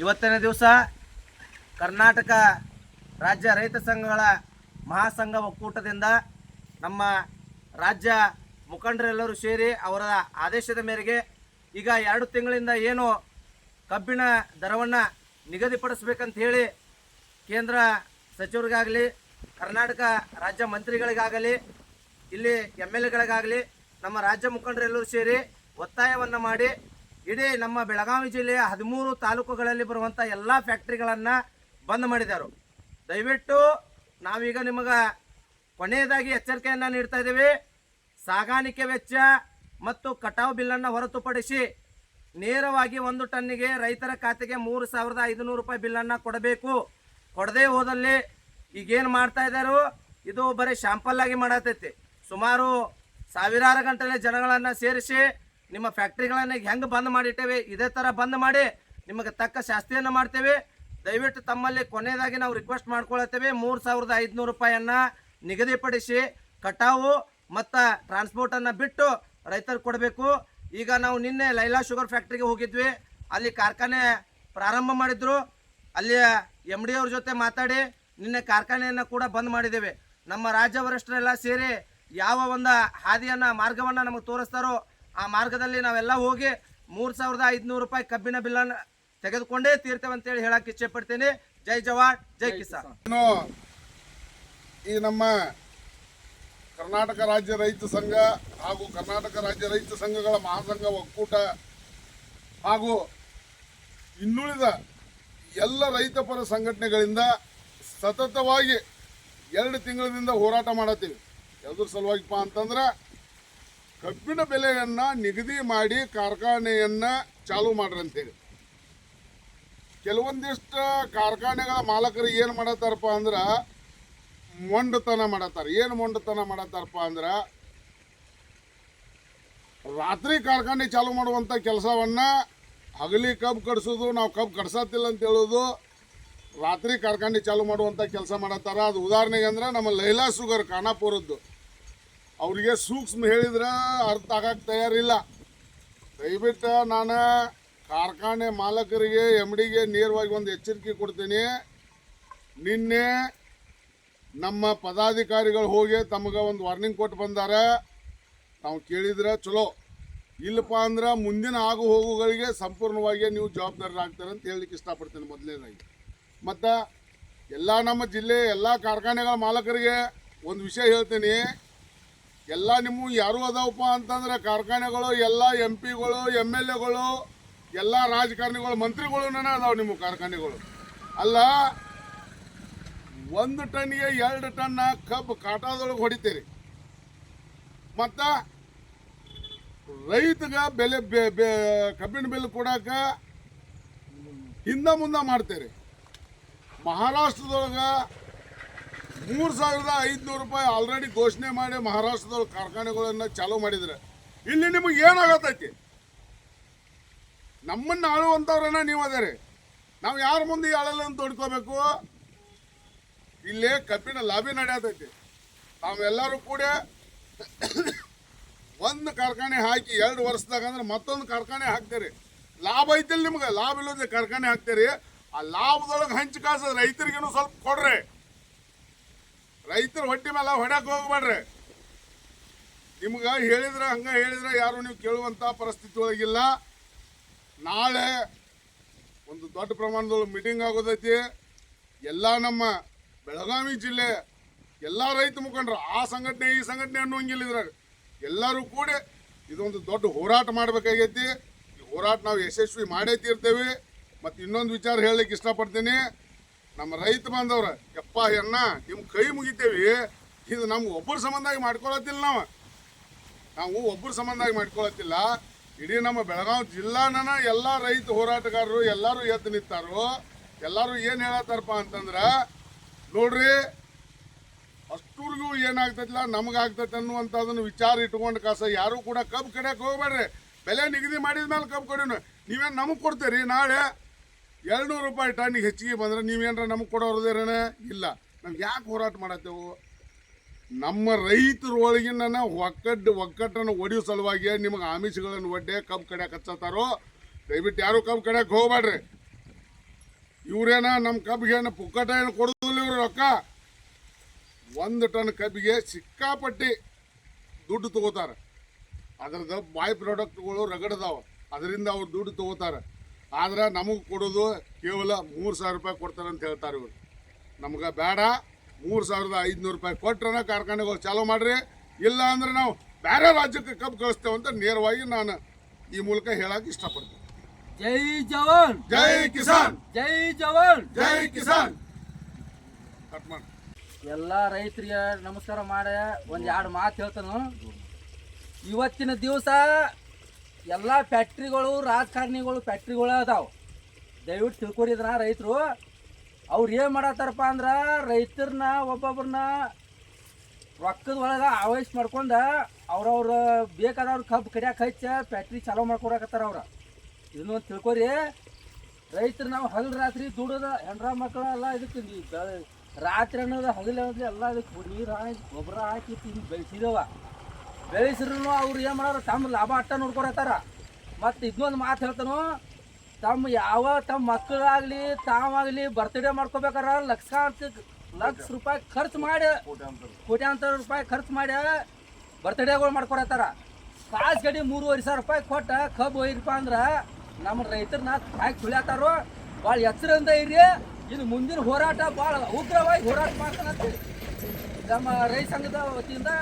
ಇವತ್ತಿನ ದಿವಸ ಕರ್ನಾಟಕ ರಾಜ್ಯ ರೈತ ಸಂಘಗಳ ಮಹಾಸಂಘ ಒಕ್ಕೂಟದಿಂದ ನಮ್ಮ ರಾಜ್ಯ ಮುಖಂಡರೆಲ್ಲರೂ ಸೇರಿ ಅವರ ಆದೇಶದ ಮೇರೆಗೆ ಈಗ ಎರಡು ತಿಂಗಳಿಂದ ಏನು ಕಬ್ಬಿನ ದರವನ್ನು ನಿಗದಿಪಡಿಸ್ಬೇಕಂತ ಹೇಳಿ ಕೇಂದ್ರ ಸಚಿವರಿಗಾಗಲಿ, ಕರ್ನಾಟಕ ರಾಜ್ಯ ಮಂತ್ರಿಗಳಿಗಾಗಲಿ, ಇಲ್ಲಿ ಎಂ ಎಲ್ ಎಗಳಿಗಾಗಲಿ ನಮ್ಮ ರಾಜ್ಯ ಮುಖಂಡರೆಲ್ಲರೂ ಸೇರಿ ಒತ್ತಾಯವನ್ನು ಮಾಡಿ ಇಡೀ ನಮ್ಮ ಬೆಳಗಾವಿ ಜಿಲ್ಲೆಯ ಹದಿಮೂರು ತಾಲೂಕುಗಳಲ್ಲಿ ಬರುವಂಥ ಎಲ್ಲ ಫ್ಯಾಕ್ಟ್ರಿಗಳನ್ನು ಬಂದ್ ಮಾಡಿದರು. ದಯವಿಟ್ಟು ನಾವೀಗ ನಿಮಗೆ ಕೊನೆಯದಾಗಿ ಎಚ್ಚರಿಕೆಯನ್ನು ನೀಡ್ತಾ ಇದ್ದೀವಿ. ಸಾಗಾಣಿಕೆ ವೆಚ್ಚ ಮತ್ತು ಕಟಾವು ಬಿಲ್ಲನ್ನು ಹೊರತುಪಡಿಸಿ ನೇರವಾಗಿ ಒಂದು ಟನ್ನಿಗೆ ರೈತರ ಖಾತೆಗೆ ಮೂರು ಸಾವಿರದ ಐದುನೂರು ರೂಪಾಯಿ ಬಿಲ್ಲನ್ನು ಕೊಡಬೇಕು. ಕೊಡದೇ ಹೋದಲ್ಲಿ ಈಗೇನು ಮಾಡ್ತಾ ಇದ್ದಾರೋ ಇದು ಬರೀ ಶಾಂಪಲ್ ಆಗಿ ಮಾಡತೈತಿ. ಸುಮಾರು ಸಾವಿರಾರು ಗಂಟಲೆ ಜನಗಳನ್ನು ಸೇರಿಸಿ ನಿಮ್ಮ ಫ್ಯಾಕ್ಟ್ರಿಗಳನ್ನ ಹೆಂಗೆ ಬಂದ್ ಮಾಡಿಟ್ಟೇವೆ? ಇದೇ ಥರ ಬಂದ್ ಮಾಡಿ ನಿಮಗೆ ತಕ್ಕ ಶಾಸ್ತಿಯನ್ನು ಮಾಡ್ತೇವೆ. ದಯವಿಟ್ಟು ತಮ್ಮಲ್ಲಿ ಕೊನೆಯದಾಗಿ ನಾವು ರಿಕ್ವೆಸ್ಟ್ ಮಾಡ್ಕೊಳತ್ತೇವೆ. ಮೂರು ಸಾವಿರದ ಐದುನೂರು ರೂಪಾಯಿಯನ್ನು ನಿಗದಿಪಡಿಸಿ ಕಟಾವು ಮತ್ತು ಟ್ರಾನ್ಸ್ಪೋರ್ಟನ್ನು ಬಿಟ್ಟು ರೈತರು ಕೊಡಬೇಕು. ಈಗ ನಾವು ನಿನ್ನೆ ಲೈಲಾ ಶುಗರ್ ಫ್ಯಾಕ್ಟ್ರಿಗೆ ಹೋಗಿದ್ವಿ. ಅಲ್ಲಿ ಕಾರ್ಖಾನೆ ಪ್ರಾರಂಭ ಮಾಡಿದ್ರು. ಅಲ್ಲಿ ಎಂ ಡಿ ಅವ್ರ ಜೊತೆ ಮಾತಾಡಿ ನಿನ್ನೆ ಕಾರ್ಖಾನೆಯನ್ನು ಕೂಡ ಬಂದ್ ಮಾಡಿದ್ದೇವೆ. ನಮ್ಮ ರಾಜ್ಯ ಸೇರಿ ಯಾವ ಒಂದು ಹಾದಿಯನ್ನು, ಮಾರ್ಗವನ್ನು ನಮಗೆ ತೋರಿಸ್ತಾರೋ ಆ ಮಾರ್ಗದಲ್ಲಿ ನಾವೆಲ್ಲ ಹೋಗಿ ಮೂರು ಸಾವಿರದ ಐದುನೂರು ರೂಪಾಯಿ ಕಬ್ಬಿನ ಬಿಲ್ಲನ್ನು ತೆಗೆದುಕೊಂಡೇ ತೀರ್ತೇವೆ ಅಂತೇಳಿ ಹೇಳಕ್ಕೆ ಇಚ್ಛೆ ಪಡ್ತೇನೆ ಜೈ ಜವಾನ್ ಜೈ ಕಿಸಾನ್. ಈ ನಮ್ಮ ಕರ್ನಾಟಕ ರಾಜ್ಯ ರೈತ ಸಂಘ ಹಾಗೂ ಕರ್ನಾಟಕ ರಾಜ್ಯ ರೈತ ಸಂಘಗಳ ಮಹಾಸಂಘ ಒಕ್ಕೂಟ ಹಾಗೂ ಇನ್ನುಳಿದ ಎಲ್ಲ ರೈತಪರ ಸಂಘಟನೆಗಳಿಂದ ಸತತವಾಗಿ ಎರಡು ತಿಂಗಳಿಂದ ಹೋರಾಟ ಮಾಡತ್ತೀವಿ. ಎದ್ರ ಸಲುವಾಗಿಪ್ಪ ಅಂತಂದ್ರೆ ಕಬ್ಬಿನ ಬೆಲೆಯನ್ನು ನಿಗದಿ ಮಾಡಿ ಕಾರ್ಖಾನೆಯನ್ನು ಚಾಲೂ ಮಾಡ್ರಿ ಅಂತೇಳಿ ಕೆಲವೊಂದಿಷ್ಟು ಕಾರ್ಖಾನೆಗಳ ಮಾಲಕರು ಏನು ಮಾಡತ್ತಾರಪ್ಪ ಅಂದ್ರೆ ಮೊಂಡತನ ಮಾಡತ್ತಾರ. ಏನು ಮೊಂಡತನ ಮಾಡತ್ತಾರಪ್ಪ ಅಂದ್ರೆ ರಾತ್ರಿ ಕಾರ್ಖಾನೆ ಚಾಲೂ ಮಾಡುವಂಥ ಕೆಲಸವನ್ನ ಹಗಲಿ ಕಬ್ಬು ಕಡಿಸೋದು, ನಾವು ಕಬ್ಬು ಕಡ್ಸತ್ತಿಲ್ಲ ಅಂತ ಹೇಳೋದು, ರಾತ್ರಿ ಕಾರ್ಖಾನೆ ಚಾಲೂ ಮಾಡುವಂಥ ಕೆಲಸ ಮಾಡತ್ತಾರ. ಅದು ಉದಾಹರಣೆಗೆ ಅಂದ್ರೆ ನಮ್ಮ ಲೈಲಾ ಶುಗರ್ ಖಾನಾಪುರದ್ದು. ಅವರಿಗೆ ಸೂಕ್ಷ್ಮ ಹೇಳಿದ್ರೆ ಅರ್ಥ ಆಗಕ್ಕೆ ತಯಾರಿಲ್ಲ. ದಯವಿಟ್ಟು ನಾನು ಕಾರ್ಖಾನೆ ಮಾಲಕರಿಗೆ ಎಂ ಡಿಗೆ ನೇರವಾಗಿ ಒಂದು ಎಚ್ಚರಿಕೆ ಕೊಡ್ತೀನಿ. ನಿನ್ನೆ ನಮ್ಮ ಪದಾಧಿಕಾರಿಗಳು ಹೋಗಿ ತಮಗೆ ಒಂದು ವಾರ್ನಿಂಗ್ ಕೊಟ್ಟು ಬಂದಾರ. ನಾವು ಕೇಳಿದ್ರೆ ಚಲೋ. ಇಲ್ಲಪ್ಪ ಅಂದ್ರೆ ಮುಂದಿನ ಆಗು ಹೋಗುಗಳಿಗೆ ಸಂಪೂರ್ಣವಾಗಿ ನೀವು ಜವಾಬ್ದಾರರಾಗ್ತಾರೆ ಅಂತ ಹೇಳಲಿಕ್ಕೆ ಇಷ್ಟಪಡ್ತೀನಿ ಮೊದಲನೇದಾಗಿ. ಮತ್ತು ಎಲ್ಲ ನಮ್ಮ ಜಿಲ್ಲೆ, ಎಲ್ಲ ಕಾರ್ಖಾನೆಗಳ ಮಾಲಕರಿಗೆ ಒಂದು ವಿಷಯ ಹೇಳ್ತೀನಿ. ಎಲ್ಲ ನಿಮ್ಮ ಯಾರು ಅದಾವಪ್ಪ ಅಂತಂದ್ರೆ ಕಾರ್ಖಾನೆಗಳು, ಎಲ್ಲ ಎಂ ಪಿಗಳು ಎಂ ಎಲ್ ಎಗಳು ಎಲ್ಲ ರಾಜಕಾರಣಿಗಳು ಮಂತ್ರಿಗಳು ಅದಾವ ನಿಮ್ಮ ಕಾರ್ಖಾನೆಗಳು. ಅಲ್ಲ, ಒಂದು ಟನ್ಗೆ ಎರಡು ಟನ್ ಕಬ್ಬು ಕಾಟಾದೊಳಗೆ ಹೊಡಿತೀರಿ. ಮತ್ತು ರೈತಗ ಬೆಲೆ ಕಬ್ಬಿನ ಬೆಲೆ ಕೊಡಕ ಹಿಂದೆ ಮುಂದ ಮಾಡ್ತೀರಿ. ಮಹಾರಾಷ್ಟ್ರದೊಳಗೆ ಮೂರು ಸಾವಿರದ ಐದುನೂರು ರೂಪಾಯಿ ಆಲ್ರೆಡಿ ಘೋಷಣೆ ಮಾಡಿ ಮಹಾರಾಷ್ಟ್ರದೊಳಗೆ ಕಾರ್ಖಾನೆಗಳನ್ನು ಚಾಲೂ ಮಾಡಿದ್ರೆ. ಇಲ್ಲಿ ನಿಮಗೆ ಏನಾಗತ್ತೈತಿ? ನಮ್ಮನ್ನು ಆಳುವಂಥವ್ರನ್ನ ನೀವು ಅದೇರಿ ನಾವು ಯಾರ ಮುಂದೆ ಈ ಆಳಲ್ಲ ಅಂತ ತೊಡ್ಕೋಬೇಕು ಇಲ್ಲೇ ಕಬ್ಬಿನ ಲಾಬಿ ನಡೆಯತೈತಿ. ನಾವೆಲ್ಲರೂ ಕೂಡ ಒಂದು ಕಾರ್ಖಾನೆ ಹಾಕಿ ಎರಡು ವರ್ಷದಾಗ ಅಂದ್ರೆ ಮತ್ತೊಂದು ಕಾರ್ಖಾನೆ ಹಾಕ್ತೀರಿ. ಲಾಭ ಐತಿಲ್ಲ ನಿಮ್ಗೆ? ಲಾಭ ಇಲ್ಲದೆ ಕಾರ್ಖಾನೆ ಹಾಕ್ತೀರಿ. ಆ ಲಾಭದೊಳಗೆ ಹಂಚಿ ಕಾಸು ರೈತರಿಗೇನು ಸ್ವಲ್ಪ ಕೊಡ್ರಿ. ರೈತರ ಹೊಟ್ಟೆ ಮೇಲೆ ಹೊಡಕ್ ಹೋಗ್ಬೇಡ್ರಿ. ನಿಮ್ಗೆ ಹೇಳಿದ್ರೆ, ಹಂಗೆ ಹೇಳಿದ್ರೆ ಯಾರು ನೀವು ಕೇಳುವಂಥ ಪರಿಸ್ಥಿತಿ ಒಳಗಿಲ್ಲ. ನಾಳೆ ಒಂದು ದೊಡ್ಡ ಪ್ರಮಾಣದಲ್ಲಿ ಮೀಟಿಂಗ್ ಆಗೋದೈತಿ. ಎಲ್ಲ ನಮ್ಮ ಬೆಳಗಾವಿ ಜಿಲ್ಲೆ ಎಲ್ಲ ರೈತ ಮುಖಂಡರು ಆ ಸಂಘಟನೆ, ಈ ಸಂಘಟನೆ ಅನ್ನೋಂಗಿಲ್ಲ ಇದ್ರಾಗ. ಎಲ್ಲರೂ ಕೂಡ ಇದೊಂದು ದೊಡ್ಡ ಹೋರಾಟ ಮಾಡಬೇಕಾಗೈತಿ. ಈ ಹೋರಾಟ ನಾವು ಯಶಸ್ವಿ ಮಾಡೇ ತೀರ್ತೇವೆ. ಮತ್ತು ಇನ್ನೊಂದು ವಿಚಾರ ಹೇಳಲಿಕ್ಕೆ ಇಷ್ಟಪಡ್ತೀನಿ. ನಮ್ಮ ರೈತ ಬಾಂಧವ್ರ. ಯಪ್ಪ ಎನ್ನ ನಿಮ್ಮ ಕೈ ಮುಗಿತೇವಿ. ಇದು ನಮ್ಗೆ ಒಬ್ಬರ ಸಂಬಂಧಾಗಿ ಮಾಡ್ಕೊಳತ್ತಿಲ್ಲ ನಾವು. ನಾವು ಒಬ್ಬರ ಸಂಬಂಧಾಗಿ ಮಾಡ್ಕೊಳತ್ತಿಲ್ಲ. ಇಡೀ ನಮ್ಮ ಬೆಳಗಾವಿ ಜಿಲ್ಲಾನ ಎಲ್ಲ ರೈತ ಹೋರಾಟಗಾರರು ಎಲ್ಲರೂ ಎದ್ದು ನಿಂತಾರು. ಎಲ್ಲರೂ ಏನು ಹೇಳತ್ತಾರಪ್ಪ ಅಂತಂದ್ರೆ, ನೋಡ್ರಿ, ಅಷ್ಟೂರ್ಗೂ ಏನಾಗ್ತೈತಿಲ್ಲ ನಮಗಾಗ್ತೈತೆ ಅನ್ನುವಂಥದ್ದನ್ನು ವಿಚಾರ ಇಟ್ಕೊಂಡು ಕಾಸ ಯಾರು ಕೂಡ ಕಬ್ಬು ಕಡೆಯಕ್ಕೆ ಹೋಗ್ಬೇಡ್ರಿ. ಬೆಲೆ ನಿಗದಿ ಮಾಡಿದ ಮೇಲೆ ಕಬ್ಬು ಕೊಡಿ ನೀವೇನು ನಮಗೆ ಕೊಡ್ತೀರಿ? ನಾಳೆ ಎರಡುನೂರು ರೂಪಾಯಿ ಟನ್ನಿಗೆ ಹೆಚ್ಚಿಗೆ ಬಂದ್ರೆ ನೀವೇನಾರ ನಮಗೆ ಕೊಡೋರದೇರೇನ ಇಲ್ಲ. ನಾವು ಯಾಕೆ ಹೋರಾಟ ಮಾಡತ್ತೇವು? ನಮ್ಮ ರೈತರ ಒಳಗಿನ ಒಕ್ಕಟ್ಟು ಒಕ್ಕಟ್ಟನ್ನು ಒಡೆಯೋ ಸಲುವಾಗಿ ನಿಮಗೆ ಆಮಿಷಗಳನ್ನು ಒಡ್ಡೆ ಕಬ್ಬು ಕಡಿಯಕ್ಕೆ ಹಚ್ಚತ್ತಾರೋ? ದಯವಿಟ್ಟು ಯಾರು ಕಬ್ಬು ಕಡೆಗೆ ಹೋಗ್ಬೇಡ್ರಿ ಇವ್ರೇನ ನಮ್ಮ ಕಬ್ಬಿಗೆ ಏನು ಪುಕ್ಕಟ ಏನು ಕೊಡೋದಿಲ್ಲ ಇವ್ರು ರೊಕ್ಕ? ಒಂದು ಟನ್ ಕಬ್ಬಿಗೆ ಸಿಕ್ಕಾಪಟ್ಟಿ ದುಡ್ಡು ತಗೋತಾರೆ. ಅದ್ರದ್ದು ಬಾಯ್ ಪ್ರಾಡಕ್ಟ್ಗಳು ರಗಡದಾವ ಅದರಿಂದ ಅವ್ರು ದುಡ್ಡು ತಗೋತಾರೆ. ಆದ್ರೆ ನಮಗೆ ಕೊಡೋದು ಕೇವಲ ಮೂರು ಸಾವಿರ ರೂಪಾಯಿ ಕೊಡ್ತಾರೆ ಅಂತ ಹೇಳ್ತಾರೆ ಇವರು. ನಮ್ಗೆ ಬೇಡ ಮೂರು ಸಾವಿರದ ಐದುನೂರು ರೂಪಾಯಿ ಕೊಟ್ರನ ಕಾರ್ಖಾನೆಗಳು ಚಾಲೂ ಮಾಡ್ರಿ. ಇಲ್ಲ ಅಂದ್ರೆ ನಾವು ಬೇರೆ ರಾಜ್ಯಕ್ಕೆ ಕಬ್ಬು ಕಳಿಸ್ತೇವೆ ಅಂತ ನೇರವಾಗಿ ನಾನು ಈ ಮೂಲಕ ಹೇಳಕ್ಕೆ ಇಷ್ಟಪಡ್ತೀನಿ. ಜೈ ಜವಾನ್! ಜೈ ಕಿಸಾನ್! ಜೈ ಜವಾನ್! ಜೈ ಕಿಸಾನ್! ಕಟ್ ಮಾಡಿ. ಎಲ್ಲ ರೈತರಿಗೆ ನಮಸ್ಕಾರ ಮಾಡಿ ಒಂದ್ ಎರಡು ಮಾತು ಹೇಳ್ತಾನು. ಇವತ್ತಿನ ದಿವಸ ಎಲ್ಲ ಫ್ಯಾಕ್ಟ್ರಿಗಳು, ರಾಜಕಾರಣಿಗಳು ಫ್ಯಾಕ್ಟ್ರಿಗಳು ಅದಾವ. ದಯವಿಟ್ಟು ತಿಳ್ಕೊರಿದ್ರ ರೈತರು? ಅವ್ರು ಏನು ಮಾಡತ್ತಾರಪ್ಪ ಅಂದ್ರೆ ರೈತರನ್ನ ಒಬ್ಬೊಬ್ರನ್ನ ರೊಕ್ಕದ ಒಳಗೆ ಆವೇಶ ಮಾಡ್ಕೊಂಡು ಅವ್ರವ್ರ ಬೇಕಾದವ್ರ ಕಬ್ಬು ಕಡಿಯಾಕ ಹಚ್ಚ ಫ್ಯಾಕ್ಟ್ರಿ ಚಾಲೂ ಮಾಡ್ಕೊಡಕತ್ತಾರ ಅವ್ರು. ಇನ್ನೊಂದು ತಿಳ್ಕೊರಿ. ರೈತರು ನಾವು ಹಗಲು ರಾತ್ರಿ ದುಡೋದ ಹೆಣ್ರ ಮಕ್ಕಳು ಎಲ್ಲ ಇದಕ್ಕೆ ರಾತ್ರಿ ಅನ್ನೋದು ಹಗಲು ಅನ್ನೋದು ಎಲ್ಲ ಇದಕ್ಕೆ ನೀರು ಹಾಕಿ ಗೊಬ್ಬರ ಹಾಕಿ ತಿಂದು ಬೆಳೆಸಿದವ. ಬೆಳೆಸಿದ್ರು ಅವ್ರು ಏನು ಮಾಡೋರು? ತಮ್ಮ ಲಾಭ ಅಟ್ಟ ನೋಡ್ಕೊಳತ್ತಾರ. ಮತ್ತು ಇದೊಂದು ಮಾತು ಹೇಳ್ತಾನು, ತಮ್ಮ ಯಾವ ತಮ್ಮ ಮಕ್ಕಳಾಗಲಿ, ತಾವಾಗಲಿ ಬರ್ತ್ಡೇ ಮಾಡ್ಕೋಬೇಕಾರ ಲಕ್ಷಾಂತ ಲಕ್ಷ ರೂಪಾಯಿ ಖರ್ಚು ಮಾಡಿ, ಕೋಟ್ಯಾಂತರ ರೂಪಾಯಿ ಖರ್ಚು ಮಾಡಿ ಬರ್ತ್ಡೇಗಳು ಮಾಡ್ಕೊಡತ್ತಾರ ಕಾಸು ಗಡಿ ಮೂರುವರೆ ಸಾವಿರ ರೂಪಾಯಿ ಕೊಟ್ಟ ಕಬ್ಬು ಒಯ್ಯಪ್ಪ ಅಂದ್ರೆ ನಮ್ಮ ರೈತರನ್ನ ಹಾಕಿ ತುಳಿಯತ್ತಾರೋ. ಭಾಳ ಎಚ್ಚರಿಂದ ಇರಿ. ಇದು ಮುಂದಿನ ಹೋರಾಟ ಭಾಳ ಉಗ್ರವಾಗಿ ಹೋರಾಟ ಮಾಡ್ತಾನಂತ ನಮ್ಮ ರೈತ ಸಂಘದ ವತಿಯಿಂದ